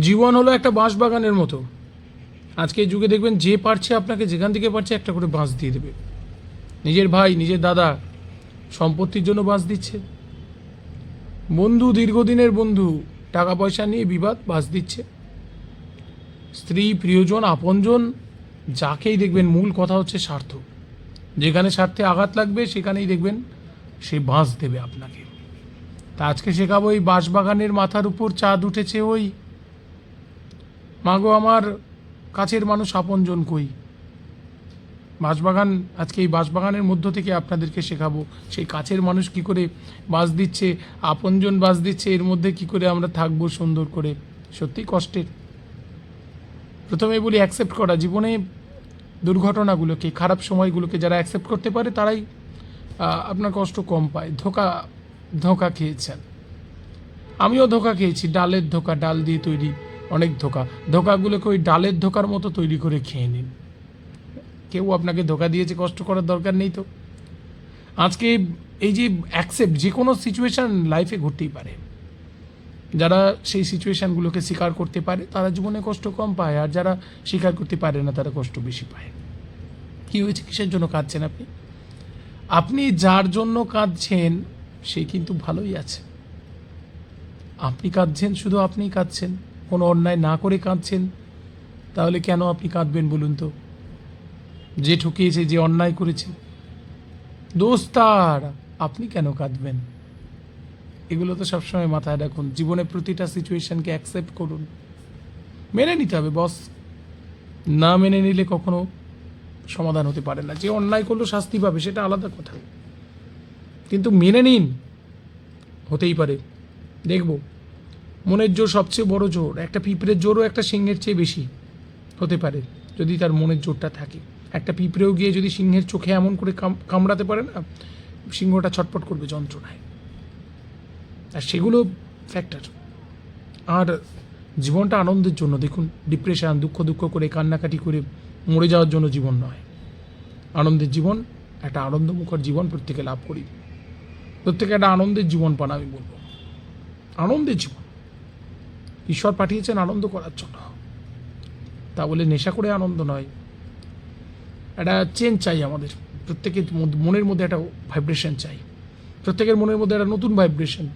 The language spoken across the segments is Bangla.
জীবন হলো একটা বাঁশ বাগানের মতো। আজকে যুগে দেখবেন যে পারছে আপনাকে, যেখান থেকে পারছে একটা করে বাঁশ দিয়ে দেবে। নিজের ভাই, নিজের দাদা সম্পত্তির জন্য বাঁশ দিচ্ছে। বন্ধু, দীর্ঘদিনের বন্ধু, টাকা পয়সা নিয়ে বিবাদ, বাঁশ দিচ্ছে। স্ত্রী, প্রিয়জন, আপনজন, যাকেই দেখবেন মূল কথা হচ্ছে স্বার্থ। যেখানে স্বার্থে আঘাত লাগবে, সেখানেই দেখবেন সে বাঁশ দেবে আপনাকে। তা আজকে শেখাবো এই বাঁশবাগানের মাথার উপর চাঁদ উঠেছে ওই মাগো, আমার কাছের মানুষ আপনজন কই? বাঁশবাগান, আজকে এই বাঁশবাগানের মধ্য থেকে আপনাদেরকে শেখাবো, সেই কাছের মানুষ কি করে বাস দিচ্ছে, আপনজন বাস দিচ্ছে, এর মধ্যে কি করে আমরা থাকব সুন্দর করে। সত্যি কষ্টের। প্রথমে বলি অ্যাকসেপ্ট করা। জীবনে দুর্ঘটনাগুলোকে, খারাপ সময়গুলোকে যারা অ্যাকসেপ্ট করতে পারে, তারাই আপনার কষ্ট কম পায়। ধোকা ধোকা খেয়েছেন। আমিও ধোকা খেয়েছি, ডালের ধোকা, ডাল দিয়ে তৈরি অনেক ধোকা। ধোকাগুলোকে ওই ডালের ধোকার মতো তৈরি করে খেয়ে নিন। কেউ আপনাকে ধোকা দিয়েছে, কষ্ট করার দরকার নেই তো। আজকে এই যে অ্যাকসেপ্ট যে কোনো সিচুয়েশান লাইফে ঘটতেই পারে। যারা সেই সিচুয়েশানগুলোকে স্বীকার করতে পারে, তারা জীবনে কষ্ট কম পায়। আর যারা স্বীকার করতে পারে না, তারা কষ্ট বেশি পায়। কী হয়েছে? কিসের জন্য কাঁদছেন আপনি? আপনি যার জন্য কাঁদছেন, সে কিন্তু ভালোই আছে। আপনি কাঁদছেন, শুধু আপনিই কাঁদছেন। কোনো অন্যায় না করে কাঁদছেন, তাহলে কেন আপনি কাঁদবেন বলুন তো? যে ঠকিয়েছে, যে অন্যায় করেছে। দোষ তার, আপনি কেন কাঁদবেন? এগুলো তো সবসময় মাথায় রাখুন। জীবনে প্রতিটা সিচুয়েশনকে অ্যাকসেপ্ট করুন। মেনে নিতে হবে, বস। না মেনে নিলে কখনো সমাধান হতে পারে না। যে অন্যায় করল, শাস্তি পাবে, সেটা আলাদা কথা। কিন্তু মেনে নিন, হতেই পারে। দেখব। মনের জোর সবচেয়ে বড় জোর। একটা পিঁপড়ের জোরও একটা সিংহের চেয়ে বেশি হতে পারে, যদি তার মনের জোরটা থাকে। একটা পিঁপড়েও গিয়ে যদি সিংহের চোখে এমন করে কামড়াতে পারে না, সিংহটা ছটপট করবে যন্ত্রণায়। আর সেগুলো ফ্যাক্টর আর জীবনটা আনন্দের জন্য, দেখুন ডিপ্রেশন দুঃখ দুঃখ করে, কান্নাকাটি করে মরে যাওয়ার জন্য জীবন নয়। আনন্দের জীবন, একটা আনন্দমুখর জীবন প্রত্যেকে লাভ করি। প্রত্যেকে একটা আনন্দের জীবন পান আমি বলব। আনন্দের জীবন। ঈশ্বর পাঠিয়েছেন আনন্দ করার জন্য। তা বলে নেশা করে আনন্দ নয়। একটা চেঞ্জ চাই আমাদের। প্রত্যেকের মনের মধ্যে একটা ভাইব্রেশন চাই। প্রত্যেকের মনের মধ্যে একটা নতুন ভাইব্রেশন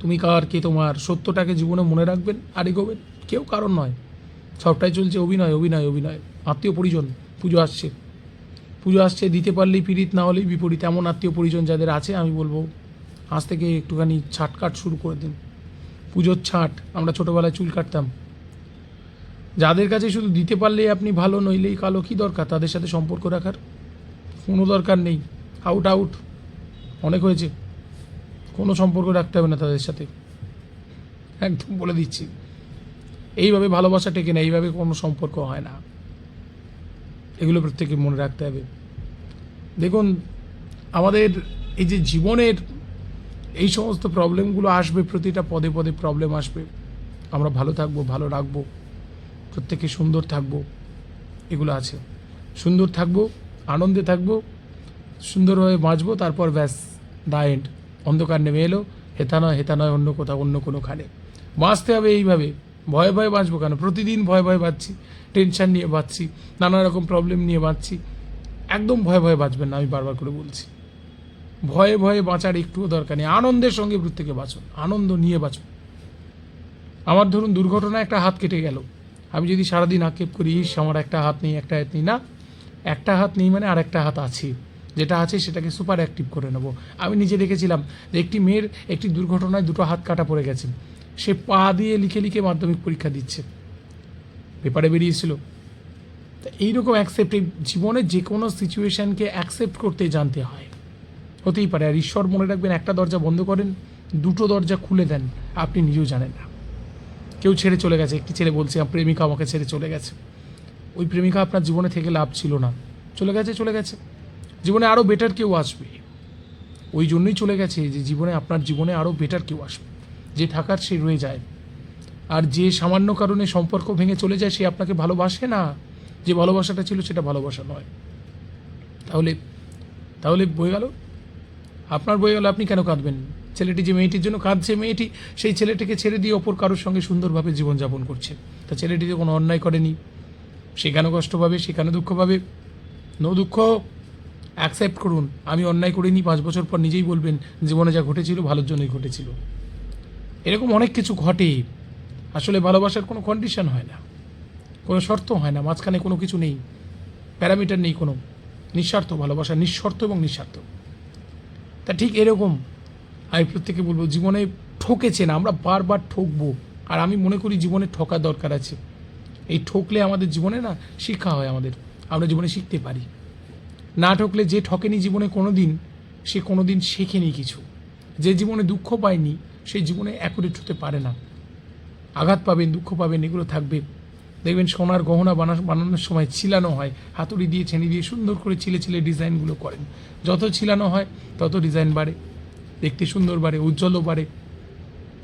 তুমি কার, কে তোমার, সত্যটাকে জীবনে মনে রাখবেন আর এগোবেন। কেউ কারণ নয়। সবটাই চলছে অভিনয় অভিনয় অভিনয়। আত্মীয় পরিজন, পুজো আসছে। পুজো আসছে, দিতে পারলেই পীড়িত, না হলেই বিপরীত। এমন আত্মীয় পরিজন যাদের আছে, আমি বলব, আজ থেকে একটুখানি ছাটকাট শুরু করে দিন। পুজোর ছাট, আমরা ছোটোবেলায় চুল কাটতাম। যাদের কাছে শুধু দিতে পারলেই আপনি ভালো, নইলেই কালো, কী দরকার? তাদের সাথে সম্পর্ক রাখার কোনো দরকার নেই। আউট আউট অনেক হয়েছে। কোনো সম্পর্ক রাখতে হবে না তাদের সাথে। একদম বলে দিচ্ছি। এইভাবে ভালোবাসা টেকে না, এইভাবে কোনো সম্পর্ক হয় না। এগুলো প্রত্যেকে মনে রাখতে হবে। দেখুন, আমাদের এই যে জীবনের এই সমস্ত প্রবলেমগুলো আসবে, প্রতিটা পদে পদে প্রবলেম আসবে। আমরা ভালো থাকব, ভালো রাখব, প্রত্যেকে সুন্দর থাকব, এগুলো আছে। সুন্দর থাকব, আনন্দে থাকব সুন্দরভাবে বাঁচবো, তারপর ব্যাস দা এন্ড অন্ধকার নেমে এলো, হেতা নয় হেতা নয়, অন্য কোথাও, অন্য কোনোখানে বাঁচতে হবে এইভাবে। ভয়ে ভয়ে বাঁচবো কেন? প্রতিদিন ভয়ে ভয়ে বাঁচছি টেনশন নিয়ে বাঁচছি, নানা রকম প্রবলেম নিয়ে বাঁচছি। একদম ভয়ে ভয়ে বাঁচবেন না, আমি বারবার করে বলছি। ভয়ে ভয়ে বাঁচার একটুও দরকার নেই। আনন্দের সঙ্গে প্রত্যেকে বাঁচুন, আনন্দ নিয়ে বাঁচুন। আমার ধরুন দুর্ঘটনায় একটা হাত কেটে গেল। আমি যদি সারাদিন আক্ষেপ করি, ইস, আমার একটা হাত নেই, একটা হাত নেই। না, একটা হাত নেই মানে আর একটা হাত আছে। যেটা আছে সেটাকে সুপার অ্যাক্টিভ করে নেব। আমি নিজে দেখেছিলাম যে একটি মেয়ের একটি দুর্ঘটনায় দুটো হাত কাটা পড়ে গেছে। সে পা দিয়ে লিখে লিখে মাধ্যমিক পরীক্ষা দিচ্ছে। পেপারে বেরিয়েছিল। তা এইরকম অ্যাকসেপ্ট জীবনে যে কোনো সিচুয়েশানকে অ্যাকসেপ্ট করতে জানতে হয়। হতেই পারে। আর ঈশ্বর মনে রাখবেন, একটা দরজা বন্ধ করেন, দুটো দরজা খুলে দেন, আপনি নিজেও জানেন না। কেউ ছেড়ে চলে গেছে, একটি ছেলে বলছে, আমার প্রেমিকা আমাকে ছেড়ে চলে গেছে। ওই প্রেমিকা আপনার জীবনে থেকে লাভ ছিল না। চলে গেছে চলে গেছে। জীবনে আরও বেটার কেউ আসবে। ওই জন্যই চলে গেছে যে জীবনে, আপনার জীবনে আরও বেটার কেউ আসবে। যে থাকার সে রয়ে যায়। আর যে সামান্য কারণে সম্পর্ক ভেঙে চলে যায়, সে আপনাকে ভালোবাসে না। যে ভালোবাসাটা ছিল, সেটা ভালোবাসা নয়। তাহলে তাহলে বয়ে গেল? আপনার বই গেল আপনি কেন কাঁদবেন? ছেলেটি যে মেয়েটির জন্য কাঁদছে, মেয়েটি সেই ছেলেটিকে ছেড়ে দিয়ে অপর কারোর সঙ্গে সুন্দরভাবে জীবনযাপন করছে। তা ছেলেটি যে কোনো অন্যায় করেনি। সে কেন কষ্ট পাবে, সে কেন দুঃখ পাবে? নো দুঃখ। অ্যাকসেপ্ট করুন। আমি অন্যায় করিনি, পাঁচ বছর পর নিজেই বলবেন, জীবনে যা ঘটেছিল, ভালোর জন্যই ঘটেছিল। এরকম অনেক কিছু ঘটে। আসলে ভালোবাসার কোনো কন্ডিশন হয় না। কোনো শর্ত হয় না। মাঝখানে কোনো কিছু নেই। প্যারামিটার নেই কোনো। নিঃস্বার্থ ভালোবাসা নিঃশর্ত এবং নিঃস্বার্থ। তা ঠিক এরকম আমি প্রত্যেকে বলব, জীবনে ঠকেছে না, আমরা বারবার ঠকবো। আর আমি মনে করি জীবনে ঠকা দরকার আছে। এই ঠকলে আমাদের জীবনে না শিক্ষা হয় আমাদের, আমরা জীবনে শিখতে পারি। না ঠকলে যে ঠকেনি জীবনে কোনো দিন সে কোনো দিন শেখেনি কিছু। যে জীবনে দুঃখ পায়নি সেই জীবনে অ্যাকুরেট হতে পারে না। আঘাত পাবেন, দুঃখ পাবেন, এগুলো থাকবে। দেখবেন সোনার গহনা বানা, বানানোর সময় ছিলানো হয়, হাতুড়ি দিয়ে, ছেনি দিয়ে সুন্দর করে ছিলে ছিলে ডিজাইনগুলো করেন। যত ছিলানো হয় তত ডিজাইন বাড়ে, দেখতে সুন্দর বাড়ে, উজ্জ্বলও বাড়ে।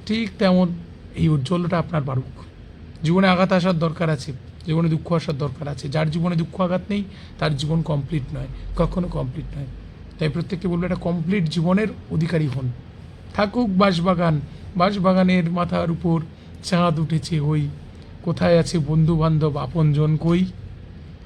ঠিক তেমন এই উজ্জ্বলটা আপনার বাড়ুক। জীবনে আঘাত আসার দরকার আছে, জীবনে দুঃখ আসার দরকার আছে। যার জীবনে দুঃখ আঘাত নেই, তার জীবন কমপ্লিট নয়, কখনো কমপ্লিট নয়। তাই প্রত্যেককে বলব, একটা কমপ্লিট জীবনের অধিকারী হন। থাকুক বাঁশবাগান, বাঁশবাগানের মাথার উপর চাঁদ উঠেছে ওই কোথায় আছে বন্ধু বান্ধব আপনজন কই?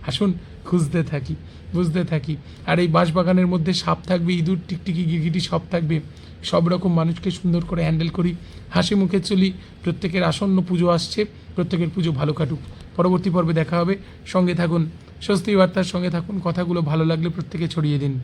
আসুন, খুঁজতে থাকি, বুঝতে থাকি। আর এই বাঁশবাগানের মধ্যে সাপ থাকবে, ইঁদুর, টিকটিকি, গিরগিটি সব থাকবে। সব রকম মানুষকে সুন্দর করে হ্যান্ডেল করি, হাসি মুখে চলি, প্রত্যেকের আসন্ন পুজো আসছে, প্রত্যেকের পুজো ভালো কাটুক। পরবর্তী পর্বে দেখা হবে, সঙ্গে থাকুন। স্বস্তি বার্তার সঙ্গে থাকুন, কথাগুলো ভালো লাগলে প্রত্যেকে ছড়িয়ে দিন।